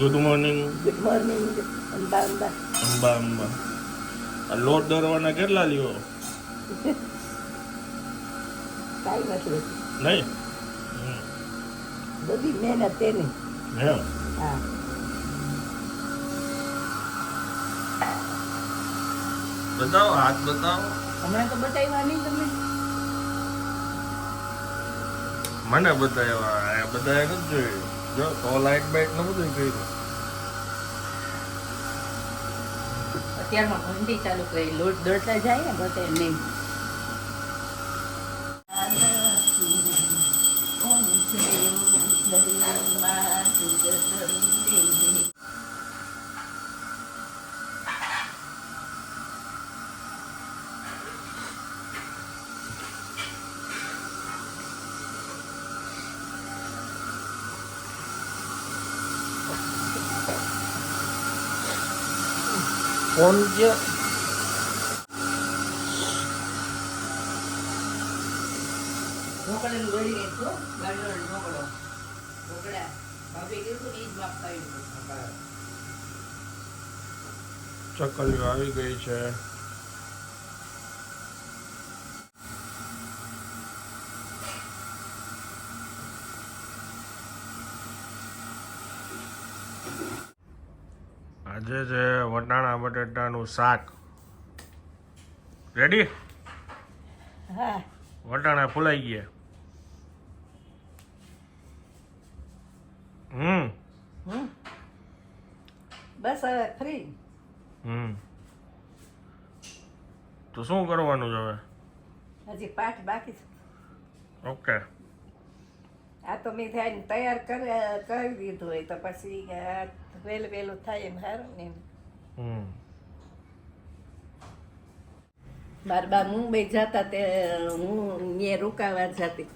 Good morning good morning Amba Amba Amba Amba આ લોટ દરવાના કેટલા લ્યો? કાંઈ નથી. નહીં. બધી મહેનત તેની. એમ? હા. બતાવો હાથ બતાવો. હમણાં તો બતાવ્યા નહીં તમે મને બતાવ્યા બતાવ્યા નથી જોયું. તો લાઈટ બાઈટનું બધું કર્યું. અત્યારમાં ઘંટી ચાલુ કરી, લોટ દોડતા જાય ને બધે નહીં. ફોન છે ઢોકળાનું ગળી ગઈ છો ગાડીનો ઢોકળો ઢોકળા ભાભી કીધું જ માપતા આવ્યું. ચકલીઓ આવી ગઈ છે. આજે છે વટાણા બટેટાનું શાક. રેડી હા. વટાણા ફૂલાઈ ગયા. હમ. બસ હવે ફ્રી હમ. તો શું કરવાનું છે હવે? હજી પાઠ બાકી છે. ઓકે આ તો મેં થાય તૈયાર કરી દીધું હોય તો પછી વહેલું વહેલું થાય એમ સારું ને એમ. હમ મારા બા મુંબઈ જતા તે હું ત્યાં રોકાવા જતી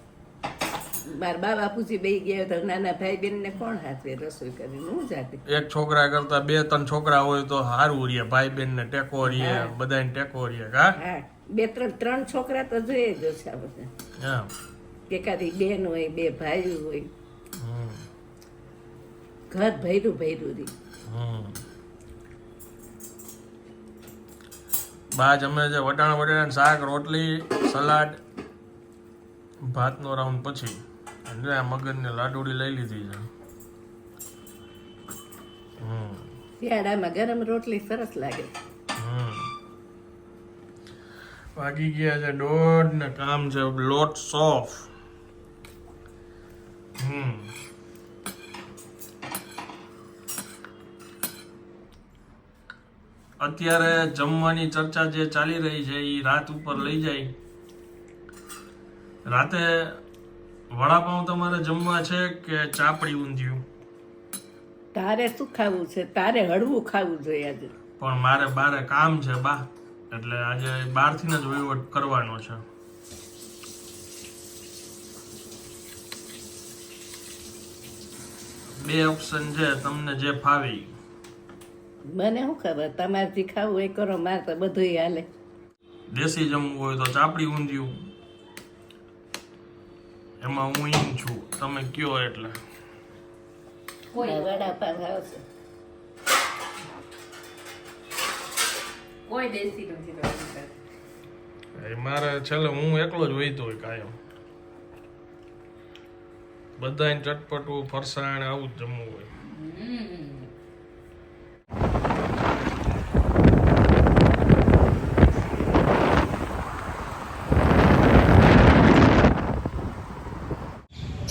મારા બા બાપુજી બે ગયા તો નાના ભાઈ બેન ને કોણ હાથે રસોઈ કરી હું જાતી એક છોકરા કરતા બે ત્રણ છોકરા હોય તો સારું રે ભાઈ બેન ને ટેકો હા. બધાને ટેકો રહે હા? બે ત્રણ ત્રણ છોકરા તો જોઈએ જ છે બધા. હા. એકાદી બેન હોય બે ભાઈ હોય. હમ. ઘર ભૈરું ભૈરું રી. બા જમે છે વટાણા વટાણા શાક રોટલી સલાડ ભાતનો રાઉન્ડ પછી અને આ મગજની લાડુડી લઈ લીધી છે. શિયાળામાં ગરમ રોટલી સરસ લાગે. હમ. વાગી ગયા છે દોઢ ને કામ છે લોટ સોફ. હમ. અત્યારે જમવાની ચર્ચા જે ચાલી રહી છે એ રાત ઉપર લઈ જાય. રાતે વડાપાઉં તમારે જમવા છે કે ચાપડી ઊંધિયું? તારે શું ખાવું છે? તારે હળવું ખાવું જોઈએ આજે. પણ મારે બારે કામ છે બા. એટલે આજે બહારથી જ વહીવટ કરવાનો છે. બે ઓપ્શન છે તમને જે ફાવે. મને શું ખબર? તમારે જે ખાવું એ કરો મારે તો બધું હાલે. દેશી જમવું હોય તો ચાપડી ઊંધિયું. એમાં હું ઈન છું. તમે કયો એટલે? કોઈ. વડાપાવ આવશે. કોઈ દેશી નથી મારે છેલ્લે હું એકલો જ વહીતો હોય કાયમ. બધાને ચટપટું ફરસાણ આવું જ જમવું હોય.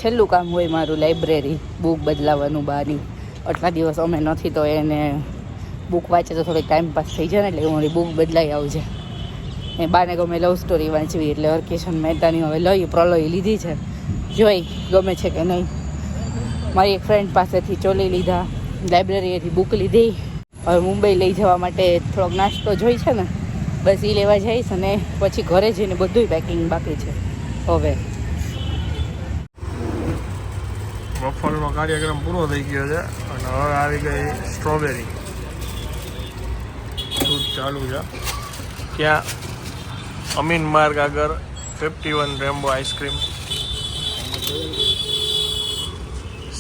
છેલ્લું કામ હોય મારું લાઇબ્રેરી બુક બદલાવાનું બહારની આટલા દિવસ અમે નથી તો એને બુક વાંચે તો થોડીક ટાઈમ પાસ થઈ જાય ને એટલે મારી બુક બદલાઈ આવજે એ બાને ગમે લવ સ્ટોરી વાંચવી એટલે અર્કેશન મહેતાની હવે લઈ, પ્રલય લીધી છે. જોઈ ગમે છે કે નહીં. મારી એક ફ્રેન્ડ પાસેથી ચોલી લીધા. લાઇબ્રેરીએથી બુક લીધી. હવે મુંબઈ લઈ જવા માટે થોડોક નાસ્તો જોઈ છે ને, બસ એ લેવા જઈશ અને પછી ઘરે જઈને બધું પેકિંગ બાકી છે. હવે. વફલનો કાર્યક્રમ પૂરો થઈ ગયો છે અને હવે આવી ગઈ સ્ટ્રોબેરી દૂધ ચાલુ છે. ક્યાં? અમીન માર્ગ આગળ ફિફ્ટી વન રેમ્બો આઈસ્ક્રીમ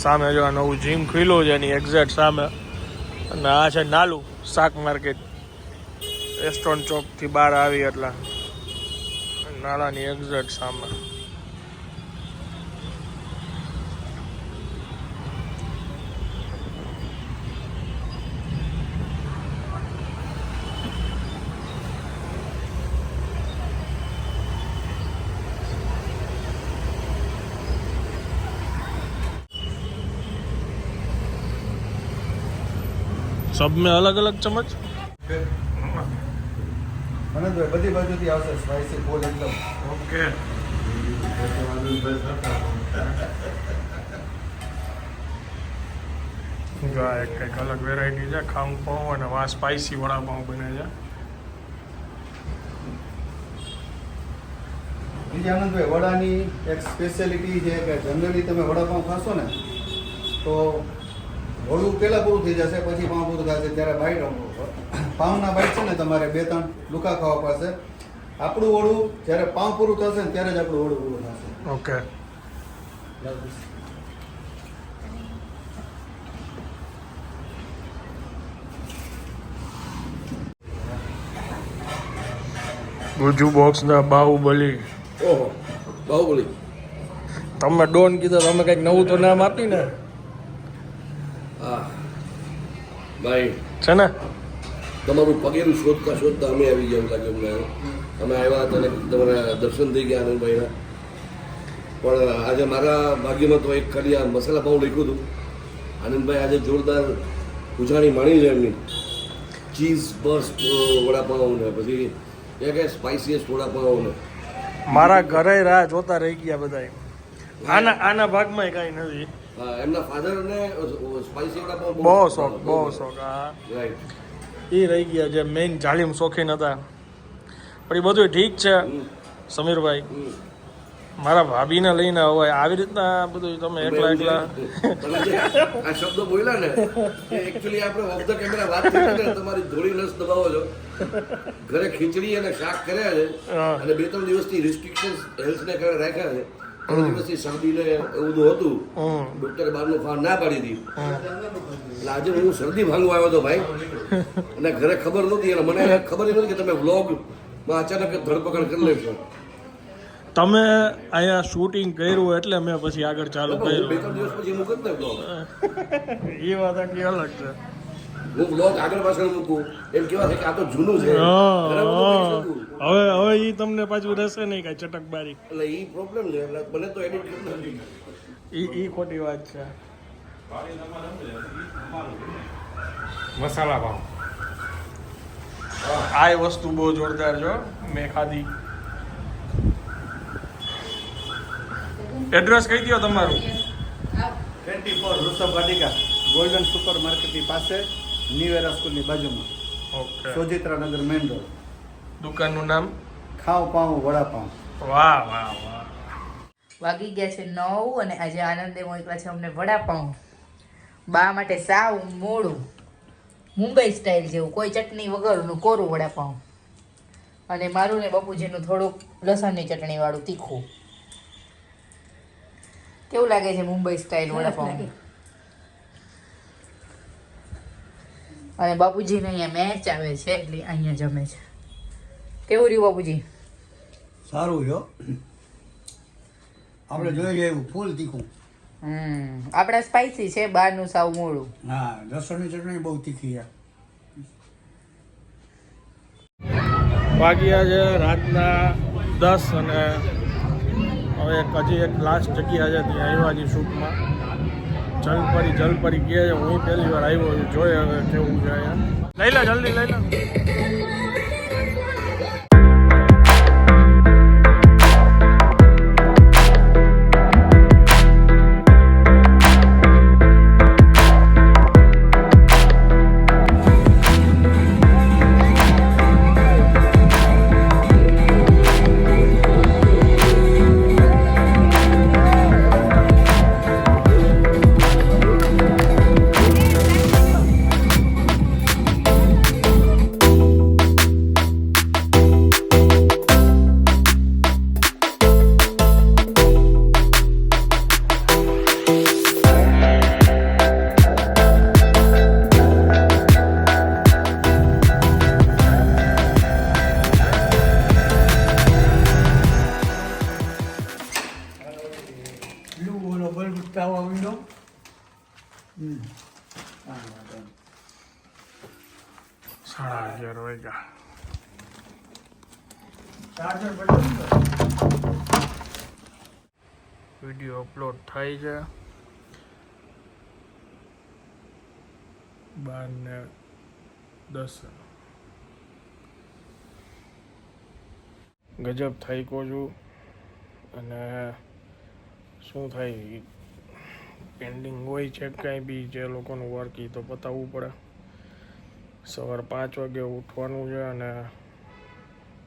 સામે જો નવું જીમ ખુલ્યું છે એની એક્ઝેક્ટ સામે. અને આ છે નાલું શાક માર્કેટ રેસ્ટોરન્ટ ચોકથી બહાર આવી એટલે. નાળાની એક્ઝેક્ટ સામે. સબ મેં અલગ અલગ ચમચ? મનોજભાઈ બધી બાજુથી આવશે સ્પાઈસી ફૂલ એકદમ. ઓકે. જો આ એક કંઈક અલગ વેરાયટી છે ખાઉં પાઉં અને વા સ્પાઇસી વડાપાઉં બને છે. બીજી આનંદભાઈ વડાની એક સ્પેશિયાલિટી છે કે જનરલી તમે વડાપાઉં ખાશો ને તો વડું પહેલાં પૂરું થઈ જશે પછી પાઉં પૂરું થશે ત્યારે બાઈટ પાઉંના બાઈટ છે ને તમારે બે ત્રણ લુકા ખાવા પાસે આપણું ઓળું જ્યારે પાઉં પૂરું થશે ને ત્યારે જ આપણું ઓળું પૂરું થશે. ઓકે. બુજુ બોક્સ ના બાહુબલી. ઓહો બાહુબલી. તમે ડોન કીધા તમે કંઈક નવું તો નામ આપી ને હા ભાઈ છે ને? તમારું પગેરું શોધતા શોધતા અમે આવી ગયા એવું લાગે અમને. અમે આવ્યા હતા તમારા દર્શન થઈ ગયા આનંદભાઈના પણ આજે મારા ભાગ્યમાં તો એક ખાલી આ મસાલા પાઉં લખ્યું હતું. આનંદભાઈ આજે જોરદાર ઉજાણી માણી છે એમની. ચીઝ બસ્ટ વડાપાઉં ને પછી એ કે સ્પાઇસીએસ્ટ વડાપાઉં ને મારા ઘરે રાહ જોતા રહી ગયા બધા આના આના ભાગમાં કાંઈ નથી. એમના ફાધરને સ્પાઈસી વડા બહુ શોખ બહુ શોખ હા. રાઈટ એ રહી ગયા જે મેઇન જાલિમ શોખીન હતા. પણ એ બધું ઠીક છે સમીરભાઈ. મારા ભાભીને લઈને હવે આવી રીતના બધું તમે એકલા એકલા. આ શબ્દો બોલ્યા ને એકચ્યુઅલી આપણે ઓફ ધ કેમેરા વાત થઈ ને તમારી ધોળી નસ દબાવો છો. ઘરે ખીચડી અને શાક કર્યા છે. અને બે ત્રણ દિવસથી રિસ્ટ્રિક્શન્સ હેલ્થને કારણે રાખ્યા છે. ત્રણ દિવસથી શરદીને એવું હતું. ડોક્ટરે બહારનું ખાવાનું ના પાડી હતી એટલે આજે હું શરદી ભાંગવા આવ્યો હતો ભાઈ અને ઘરે ખબર નહોતી અને મને ખબર નહોતી કે તમે વ્લોગમાં અચાનક ધરપકડ કરી લેશો. તમે અહીંયા શૂટિંગ કર્યું એટલે મેં પછી આગળ ચાલુ કર્યું. બે ત્રણ દિવસ પછી મૂકત ને એ વાત આખી અલગ છે. હું બ્લોગ આગળ પાછળ મૂકું. એમ કેવા છે કે આ તો જૂનું છે. હા, હા. હવે હવે એ તમને પાછું રહેશે નહીં કાંઈ ચટકબારી. એટલે એ પ્રોબ્લેમ છે. એટલે મને તો એડિટ નથી એ એ ખોટી વાત છે. મસાલા ભાવ આ એ વસ્તુ બહુ જોરદાર જો મેં ખાધી એડ્રેસ કહી દો તમારું. Twenty four Rishabh Vatika golden super માર્કેટની પાસે. ન્યુ એરા સ્કૂલની બાજુમાં. ઓકે. સોજિત્રા નગર મેન રોડ. દુકાનનું નામ? ખાવ પાઉં વડાપાઉં. વાહ વાહ વાહ. વાગી ગયા છે નવ અને આજે આનંદે મોકલા છે અમને વડાપાઉં. બા માટે સાવ મોડું. મુંબઈ સ્ટાઇલ જેવું. કોઈ ચટણી વગરનું કોરું વડાપાઉં. અને મારું ને બાપુજીનું થોડુંક લસણની ચટણીવાળું તીખું. કેવું લાગે છે મુંબઈ સ્ટાઇલ વડાપાઉં અને બાપુજીને અહીંયા મેચ આવે છે એટલે અહીંયા જમે છે. કેવું રહ્યું બાપુજી? સારું જો આપણે જોઈ લેવું ફૂલ તીખું. હમ. આપણા સ્પાઇસી છે બહારનું સાવ મોડું. હા લસણની ચટણી બહુ તીખી છે. વાગ્યા છે રાતના દસ અને હવે એક હજી એક લાસ્ટ જગ્યા છે ત્યાં આવ્યા શૂટમાં. જલપરી જલપરી છે, હું પહેલી વાર આવ્યો છું જોઈએ હવે કેવું છે લઈ લે, જલ્દી લઈ લે. સાડા અગિયાર વાગ્યા વીડિયો અપલોડ થાય છે. બાર ને દસ. ગજબ થઈ કહું છું. અને શું થાય? પેન્ડિંગ હોય છે કાંઈ બી જે લોકોનું વર્ક એ તો પતાવવું પડે. સવાર પાંચ વાગે ઉઠવાનું છે અને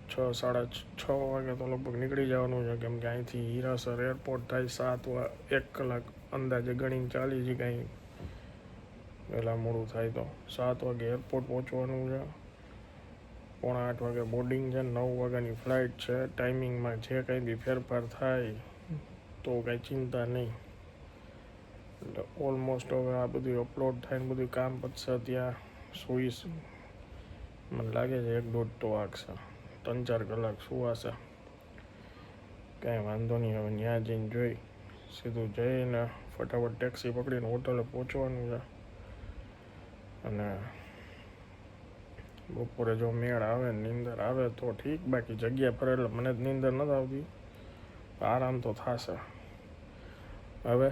છ, સાડા છ વાગે તો લગભગ નીકળી જવાનું છે. કેમ કે અહીંથી હીરાસર એરપોર્ટ થાય સાત વા, એક કલાક અંદાજે ગણીને ચાલી છે કાંઈ વહેલા મોડું થાય તો. સાત વાગે એરપોર્ટ પહોંચવાનું છે. પોણા આઠ વાગે બોર્ડિંગ છે નવ વાગ્યાની ફ્લાઇટ છે. ટાઈમિંગમાં જે કંઈ બી ફેરફાર થાય તો કાંઈ ચિંતા નહીં. એટલે ઓલમોસ્ટ હવે આ બધું અપલોડ થાય ને બધું કામ પતશે ત્યાં. સુઈશ મને લાગે છે એક દોઢ તો વાગશે ત્રણ ચાર કલાક સુવાશે કાંઈ વાંધો નહીં, હવે ત્યાં જઈને જોઈ. સીધું જઈને ફટાફટ ટેક્સી પકડીને હોટલે પહોંચવાનું છે. અને બપોરે જો મેળ આવે નીંદર આવે તો ઠીક, બાકી જગ્યા પર એટલે મને જ નીંદર નથી આવતી. આરામ તો થશે. હવે